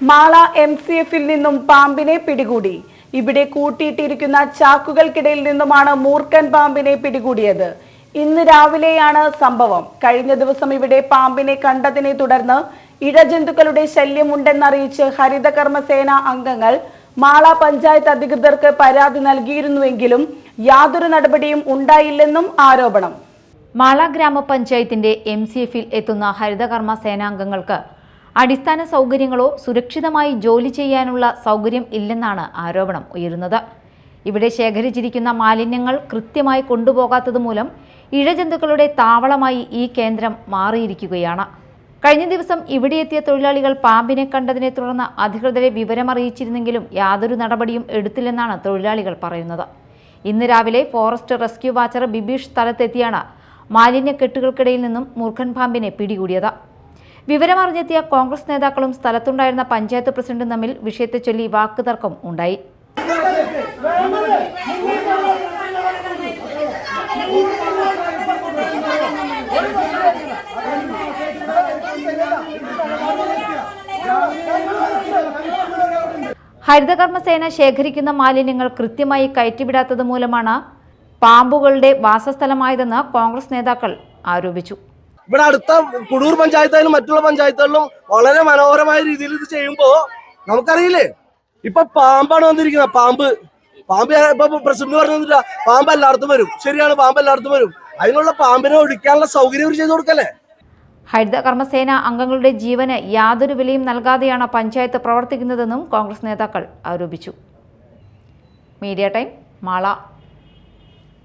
Mala M C എഫിൽ നിന്നും പാമ്പിനെ പിടികൂടി. ഇവിടെ കൂട്ടിയിട്ടിരിക്കുന്ന ചാക്കുകൾക്കിടയിൽ നിന്നുമാണ് മൂർക്കൻ പാമ്പിനെ പിടികൂടിയത്. ഇന്ന് രാവിലെയാണ് സംഭവം. കഴിഞ്ഞ ദിവസം ഇവിടെ പാമ്പിനെ കണ്ടതിനെ തുടർന്ന് ഇഴജന്തുക്കളുടെ ശല്യമുണ്ടെന്നറിയിച്ച് ഹരിതകർമ്മസേന അംഗങ്ങൾ മാള പഞ്ചായത്ത് അധികൃതർക്ക് പരാതി നൽകിയിരുന്നുവെങ്കിലും യാതൊരു നടപടിയും ഉണ്ടായില്ലെന്നും ആരോപണം. മാള ഗ്രാമപഞ്ചായത്തിന്റെ എം സി എഫിൽ എത്തുന്ന ഹരിതകർമ്മ സേനാംഗങ്ങൾക്ക് അടിസ്ഥാന സൗകര്യങ്ങളോ സുരക്ഷിതമായി ജോലി ചെയ്യാനുള്ള സൗകര്യം ഇല്ലെന്നാണ് ആരോപണം ഉയരുന്നത്. ഇവിടെ ശേഖരിച്ചിരിക്കുന്ന മാലിന്യങ്ങൾ കൃത്യമായി കൊണ്ടുപോകാത്തത് മൂലം ഇഴജന്തുക്കളുടെ താവളമായി ഈ കേന്ദ്രം മാറിയിരിക്കുകയാണ്. കഴിഞ്ഞ ദിവസം ഇവിടെ എത്തിയ തൊഴിലാളികൾ പാമ്പിനെ കണ്ടതിനെ തുടർന്ന് അധികൃതരെ വിവരമറിയിച്ചിരുന്നെങ്കിലും യാതൊരു നടപടിയും എടുത്തില്ലെന്നാണ് തൊഴിലാളികൾ പറയുന്നത്. ഇന്ന് രാവിലെ ഫോറസ്റ്റ് റെസ്ക്യൂ വാച്ചർ ബിബീഷ് സ്ഥലത്തെത്തിയാണ് മാലിന്യക്കെട്ടുകൾക്കിടയിൽ നിന്നും മൂർഖൻ പാമ്പിനെ പിടികൂടിയത്. വിവരമറിഞ്ഞെത്തിയ കോൺഗ്രസ് നേതാക്കളും സ്ഥലത്തുണ്ടായിരുന്ന പഞ്ചായത്ത് പ്രസിഡന്റും തമ്മിൽ വിഷയത്തെ ചൊല്ലി വാക്കുതർക്കം ഉണ്ടായി. ഹരിതകർമ്മസേന ശേഖരിക്കുന്ന മാലിന്യങ്ങൾ കൃത്യമായി കയറ്റിവിടാത്തത് മൂലമാണ് പാമ്പുകളുടെ വാസസ്ഥലമായതെന്ന് കോൺഗ്രസ് നേതാക്കൾ ആരോപിച്ചു. ഇവിടെ അടുത്ത കുടൂർ പഞ്ചായത്തായാലും മറ്റുള്ള പഞ്ചായത്തുകളിലും വളരെ മനോഹരമായ രീതിയിൽ ഇത് ചെയ്യുമ്പോ നമുക്കറിയില്ലേ? ഇപ്പൊ പാമ്പാണ് വന്നിരിക്കുന്നത്. പാമ്പ്. പാമ്പ് ഇപ്പൊ പ്രസിഡന്റ് പറഞ്ഞില്ല പാമ്പ് എല്ലായിടത്തും വരും. ശരിയാണ് പാമ്പ് എല്ലായിടത്തും വരും. അതിനുള്ള പാമ്പിനെ ഒഴിക്കാനുള്ള സൗകര്യം ചെയ്തു കൊടുക്കല്ലേ? ഹരിത കർമ്മസേന അംഗങ്ങളുടെ ജീവന് യാതൊരു വിലയും നൽകാതെയാണ് പഞ്ചായത്ത് പ്രവർത്തിക്കുന്നതെന്നും കോൺഗ്രസ് നേതാക്കൾ ആരോപിച്ചു. Media time Mala.